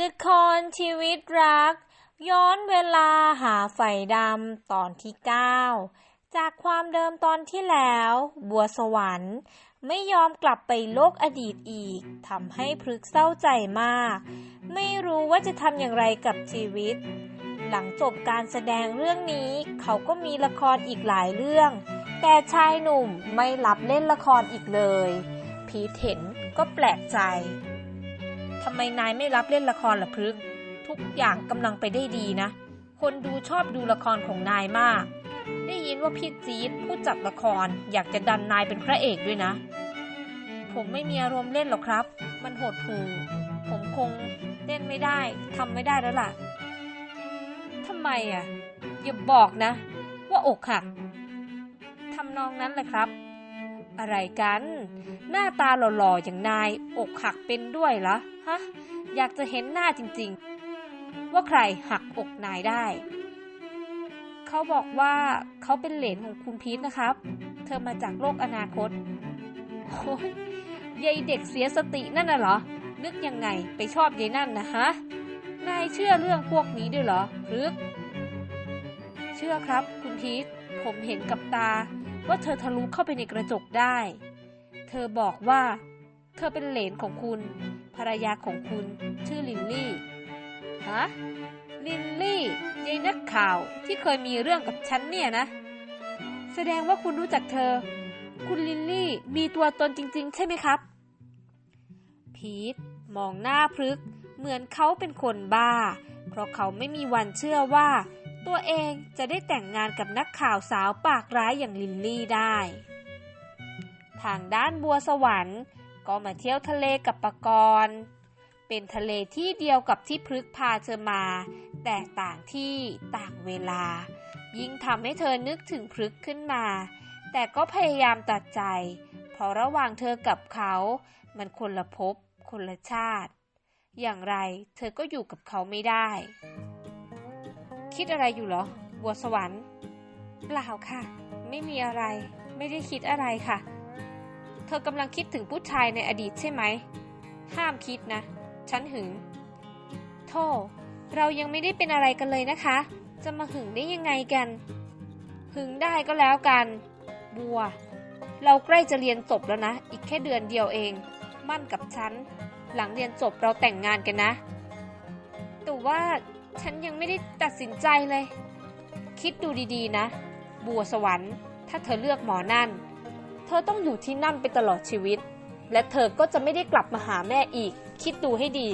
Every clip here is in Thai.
ละครชีวิตรัก ย้อนเวลาหาไฟดำตอนที่9จากความเดิมตอนที่แล้ว บัวสวรรค์ ไม่ยอมกลับไปโลกอดีตอีกทำให้พฤกเศร้าใจมาก ไม่รู้ว่าจะทำอย่างไรกับชีวิต หลังจบการแสดงเรื่องนี้ เขาก็มีละครอีกหลายเรื่อง แต่ชายหนุ่มไม่รับเล่นละครอีกเลย พีเห็นก็แปลกใจ ทำไมนายไม่รับเล่นละครล่ะพฤก ทุกอย่างกำลังไปได้ดีนะ คนดูชอบดูละครของนายมาก ได้ยินว่าพี่จี๊ดผู้จัดละครอยากจะดันนายเป็นพระเอกด้วยนะ ผมไม่มีอารมณ์เล่นหรอกครับ มันหดหูผมคงเล่นไม่ได้ทำไม่ได้แล้วล่ะทำไมอะ อย่าบอกนะ ว่าอกหักทำนองนั้นแหละครับ อะไรกัน หน้าตาหล่อๆอย่างนายอกหักเป็นด้วยเหรอฮะ อยากจะเห็นหน้าจริงๆ ว่าใครหักอกนายได้ เขาบอกว่าเขาเป็นเหลนของคุณพีทนะครับ เธอมาจากโลกอนาคตโอ้ยยายเด็กเสียสตินั่นน่ะเหรอ นึกยังไงไปชอบยายนั่นนะฮะ นายเชื่อเรื่องพวกนี้ด้วยเหรอพฤกเชื่อครับคุณพีทผมเห็นกับตา ว่าเธอทะลุเข้าไปในกระจกได้ เธอบอกว่า เธอเป็นเหลนของคุณ ภรรยาของคุณชื่อลินลี่ ฮะ ลินลี่ยายนักข่าวที่เคยมีเรื่องกับฉันเนี่ยนะ แสดงว่าคุณรู้จักเธอ คุณลินลี่มีตัวตนจริง ๆ ใช่ไหมครับ พีทมองหน้าพฤกเหมือนเขาเป็นคนบ้า เพราะเขาไม่มีวันเชื่อว่า ตัวเองจะได้แต่งงานกับนักข่าวสาวปากร้ายอย่างลินลี่ได้ ทางด้านบัวสวรรค์ก็มาเที่ยวทะเลกับปกรณ์เป็นทะเลที่เดียวกับที่พฤกพาเธอมา แต่ต่างที่ต่างเวลา ยิ่งทำให้เธอนึกถึงพฤกขึ้นมา แต่ก็พยายามตัดใจ เพราะระหว่างเธอกับเขา มันคนละภพคนละชาติ อย่างไรเธอก็อยู่กับเขาไม่ได้ คิดอะไรอยู่เหรอ บัวสวรรค์ เปล่าค่ะ ไม่มีอะไร ไม่ได้คิดอะไรค่ะ เธอกำลังคิดถึงผู้ชายในอดีตใช่ไหม ห้ามคิดนะ ฉันหึง โธ่ เรายังไม่ได้เป็นอะไรกันเลยนะคะ จะมาหึงได้ยังไงกัน หึงได้ก็แล้วกัน บัว เราใกล้จะเรียนจบแล้วนะ อีกแค่เดือนเดียวเอง มั่นกับฉัน หลังเรียนจบเราแต่งงานกันนะ แต่ว่า ฉันยังไม่ได้ตัดสินใจเลย คิดดูดีๆนะ บัวสวรรค์ ถ้าเธอเลือกหมอนั่น เธอต้องอยู่ที่นั่นไปตลอดชีวิต และเธอก็จะไม่ได้กลับมาหาแม่อีก คิดดูให้ดี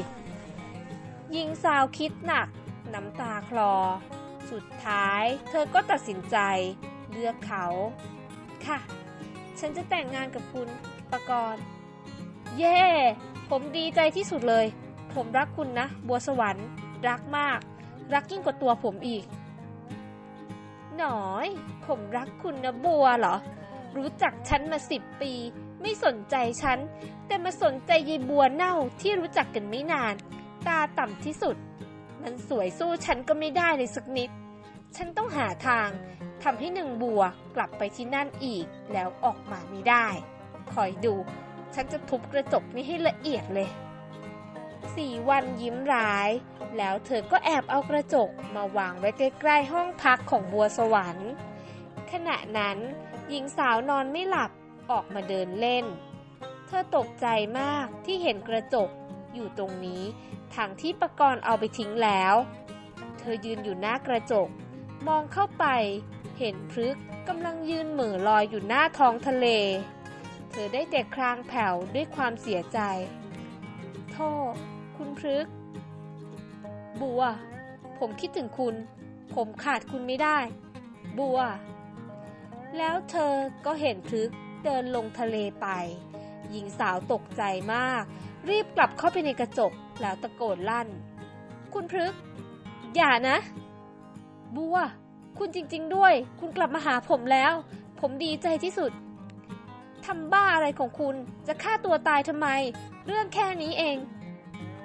หญิงสาวคิดหนัก น้ำตาคลอ สุดท้าย เธอก็ตัดสินใจ เลือกเขา ค่ะ ฉันจะแต่งงานกับคุณประกรณ์เย่ ผมดีใจที่สุดเลย ผมรักคุณนะ บัวสวรรค์ รักมาก รักยิ่งกว่าตัวผมอีก หน่อย ผมรักคุณนะบัวเหรอ รู้จักฉันมาสิบปี ไม่สนใจฉัน แต่มาสนใจยายบัวเน่าที่รู้จักกันไม่นาน ตาต่ำที่สุด มันสวยสู้ฉันก็ไม่ได้เลยสักนิด ฉันต้องหาทางทำให้หนึ่งบัวกลับไปที่นั่นอีก แล้วออกมาไม่ได้ คอยดู ฉันจะทุบกระจกนี้ให้ละเอียดเลย สี่วันยิ้มร้าย แล้วเธอก็แอบเอากระจกมาวางไว้ใกล้ๆห้องพักของบัวสวรรค์ ขณะนั้นหญิงสาวนอนไม่หลับออกมาเดินเล่น เธอตกใจมากที่เห็นกระจกอยู่ตรงนี้ถังที่ประกรณ์เอาไปทิ้งแล้ว เธอยืนอยู่หน้ากระจก มองเข้าไป เห็นพฤกกำลังยืนเหม่อลอยอยู่หน้าท้องทะเล เธอได้แต่คลางแผ่วด้วยความเสียใจ โทษ พฤกษ์บัว ผมคิดถึงคุณ ผมขาดคุณไม่ได้ บัว แล้วเธอก็เห็นพฤกษ์เดินลงทะเลไป หญิงสาวตกใจมาก รีบกลับเข้าไปในกระจกแล้วตะโกนลั่น คุณพฤกษ์อย่านะ บัว คุณจริง ๆ ด้วย คุณกลับมาหาผมแล้ว ผมดีใจที่สุดทำบ้าอะไรของคุณ จะฆ่าตัวตายทำไม เรื่องแค่นี้เอง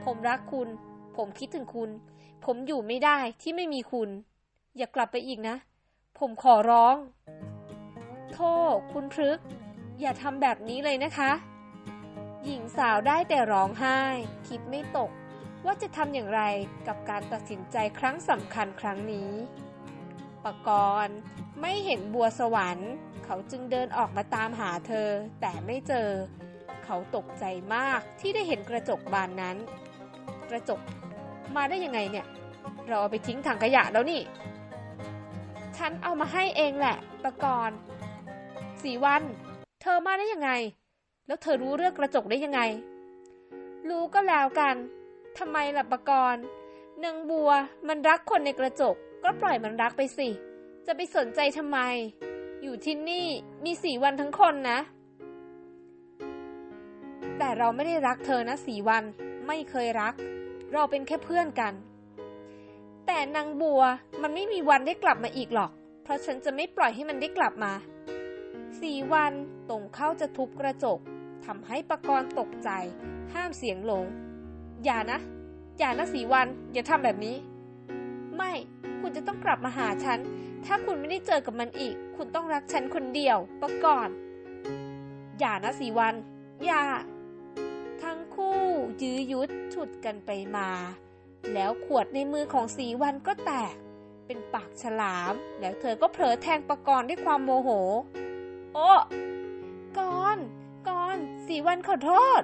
ผมรักคุณ ผมคิดถึงคุณ ผมอยู่ไม่ได้ที่ไม่มีคุณ อย่ากลับไปอีกนะ ผมขอร้อง โทษคุณพฤก อย่าทำแบบนี้เลยนะคะ หญิงสาวได้แต่ร้องไห้ คิดไม่ตก ว่าจะทำอย่างไรกับการตัดสินใจครั้งสำคัญครั้งนี้ปกรณ์ไม่เห็นบัวสวรรค์ เขาจึงเดินออกมาตามหาเธอ แต่ไม่เจอ เขาตกใจมากที่ได้เห็นกระจกบานนั้น ระจก มาได้ยังไงเนี่ย เราเอาไปทิ้งถังขยะแล้วนี่ ฉันเอามาให้เองแหละปกรณ์สีวัน เธอมาได้ยังไง แล้วเธอรู้เรื่องกระจกได้ยังไง รู้ก็แล้วกันทำไมล่ะปะกรณ์นางบัวมันรักคนในกระจก ก็ปล่อยมันรักไปสิ จะไปสนใจทำไม อยู่ที่นี่มีสีวันทั้งคนนะ แต่เราไม่ได้รักเธอนะสีวันไม่เคยรัก เราเป็นแค่เพื่อนกัน แต่นางบัวมันไม่มีวันได้กลับมาอีกหรอก เพราะฉันจะไม่ปล่อยให้มันได้กลับมาสี่วันตรงเข้าจะทุบกระจกทำให้ปกรณ์ตกใจ ห้ามเสียงลง อย่านะ อย่านะสีวัน อย่าทำแบบนี้ ไม่ คุณจะต้องกลับมาหาฉัน ถ้าคุณไม่ได้เจอกับมันอีก คุณต้องรักฉันคนเดียวปกรณ์อย่านะสีวัน อย่า คู่ยื้อยุดฉุดกันไปมา แล้วขวดในมือของสีวันก็แตก เป็นปากฉลาม แล้วเธอก็เผลอแทงปะกรณ์ด้วยความโมโห โอ้กอนกอนสีวันขอโทษ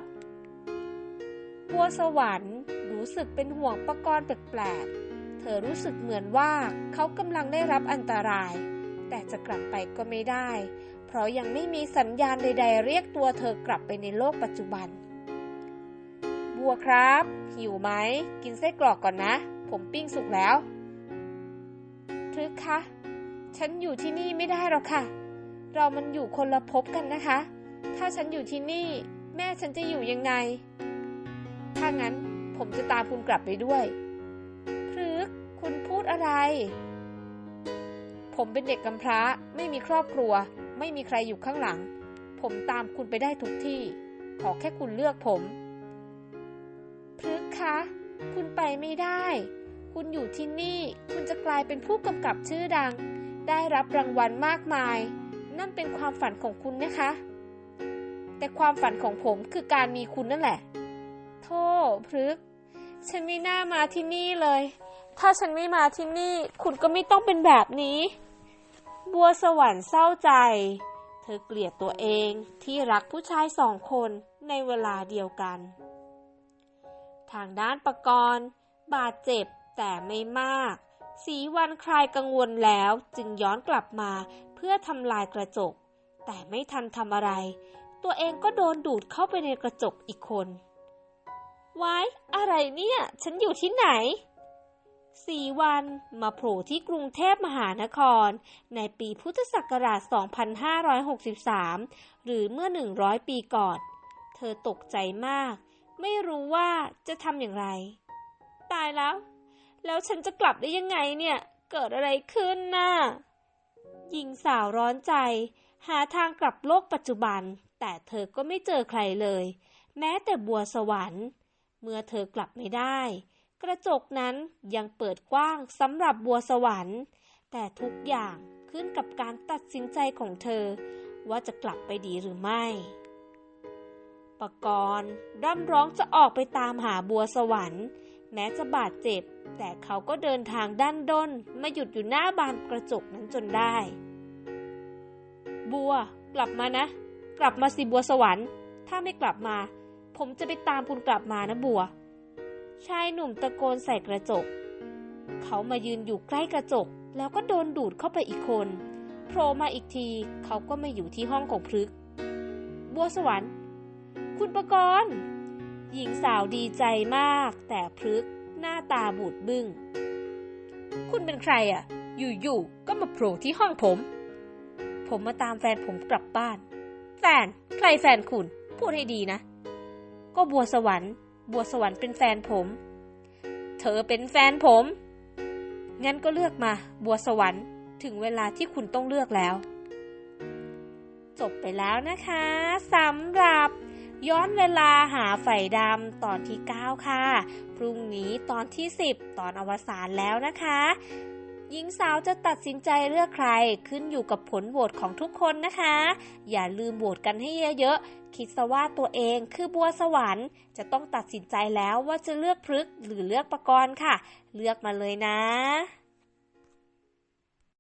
บัวสวรรค์รู้สึกเป็นห่วงปะกรณ์แปลกๆ เธอรู้สึกเหมือนว่าเขากำลังได้รับอันตราย แต่จะกลับไปก็ไม่ได้ เพราะยังไม่มีสัญญาณใด ๆ เรียกตัวเธอกลับไปในโลกปัจจุบัน บัวครับ หิวไหม กินไส้กรอกก่อนนะ ผมปิ้งสุกแล้วพฤกคะฉันอยู่ที่นี่ไม่ได้หรอกค่ะ เรามันอยู่คนละภพกันนะคะ ถ้าฉันอยู่ที่นี่ แม่ฉันจะอยู่ยังไง ถ้างั้นผมจะตามคุณกลับไปด้วยพฤกคุณพูดอะไร ผมเป็นเด็กกำพร้า ไม่มีครอบครัว ไม่มีใครอยู่ข้างหลัง ผมตามคุณไปได้ทุกที่ ขอแค่คุณเลือกผม คะ คุณไปไม่ได้ คุณอยู่ที่นี่ คุณจะกลายเป็นผู้กำกับชื่อดัง ได้รับรางวัลมากมาย นั่นเป็นความฝันของคุณนะคะ แต่ความฝันของผมคือการมีคุณนั่นแหละโธ่พฤกฉันไม่น่ามาที่นี่เลย ถ้าฉันไม่มาที่นี่ คุณก็ไม่ต้องเป็นแบบนี้ บัวสวรรค์เศร้าใจ เธอเกลียดตัวเองที่รักผู้ชายสองคนในเวลาเดียวกัน ทางด้านปกรณ์บาดเจ็บแต่ไม่มาก สีวันคลายกังวลแล้วจึงย้อนกลับมาเพื่อทำลายกระจก แต่ไม่ทันทำอะไร ตัวเองก็โดนดูดเข้าไปในกระจกอีกคนว้ายอะไรเนี่ย ฉันอยู่ที่ไหนสี่วันมาโผล่ที่กรุงเทพมหานคร ในปีพุทธศักราช 2563 หรือเมื่อ 100 ปีก่อน เธอตกใจมาก ไม่รู้ว่าจะทำอย่างไร ตายแล้ว แล้วฉันจะกลับได้ยังไงเนี่ย เกิดอะไรขึ้นน่ะหญิงสาวร้อนใจ หาทางกลับโลกปัจจุบัน แต่เธอก็ไม่เจอใครเลย แม้แต่บัวสวรรค์ เมื่อเธอกลับไม่ได้ กระจกนั้นยังเปิดกว้างสำหรับบัวสวรรค์ แต่ทุกอย่างขึ้นกับการตัดสินใจของเธอ ว่าจะกลับไปดีหรือไม่ ปกรณ์ร่ำร้องจะออกไปตามหาบัวสวรรค์ แม้จะบาดเจ็บ แต่เขาก็เดินทางด้านด้นมาหยุดอยู่หน้าบานกระจกนั้นจนได้ บัว กลับมานะ กลับมาสิบัวสวรรค์ ถ้าไม่กลับมา ผมจะไปตามคุณกลับมานะบัว ชายหนุ่มตะโกนใส่กระจก เขามายืนอยู่ใกล้กระจก แล้วก็โดนดูดเข้าไปอีกคนโผล่มาอีกทีเขาก็มาอยู่ที่ห้องของพฤกบัวสวรรค์ คุณประกรณ์หญิงสาวดีใจมาก แต่พฤกษ์หน้าตาบูดบึง้ง คุณเป็นใครอะ อยู่ๆ ก็มาโผล่ที่ห้องผม ผมมาตามแฟนผมกลับบ้าน แฟน ใครแฟนคุณ พูดให้ดีนะ ก็บัวสวรรค์ บัวสวรรค์เป็นแฟนผม เธอเป็นแฟนผม งั้นก็เลือกมา บัวสวรรค์ ถึงเวลาที่คุณต้องเลือกแล้ว จบไปแล้วนะคะสำหรับ ย้อนเวลาหาไฟดำตอนที่ 9 ค่ะ พรุ่งนี้ตอนที่ 10 ตอนอวสานแล้วนะคะ หญิงสาวจะตัดสินใจเลือกใครขึ้นอยู่กับผลโหวตของทุกคนนะคะ อย่าลืมโหวตกันให้เยอะๆ คิดซะว่าตัวเองคือบัวสวรรค์ จะต้องตัดสินใจแล้วว่าจะเลือกพฤกหรือเลือกประกรณ์ค่ะ เลือกมาเลยนะ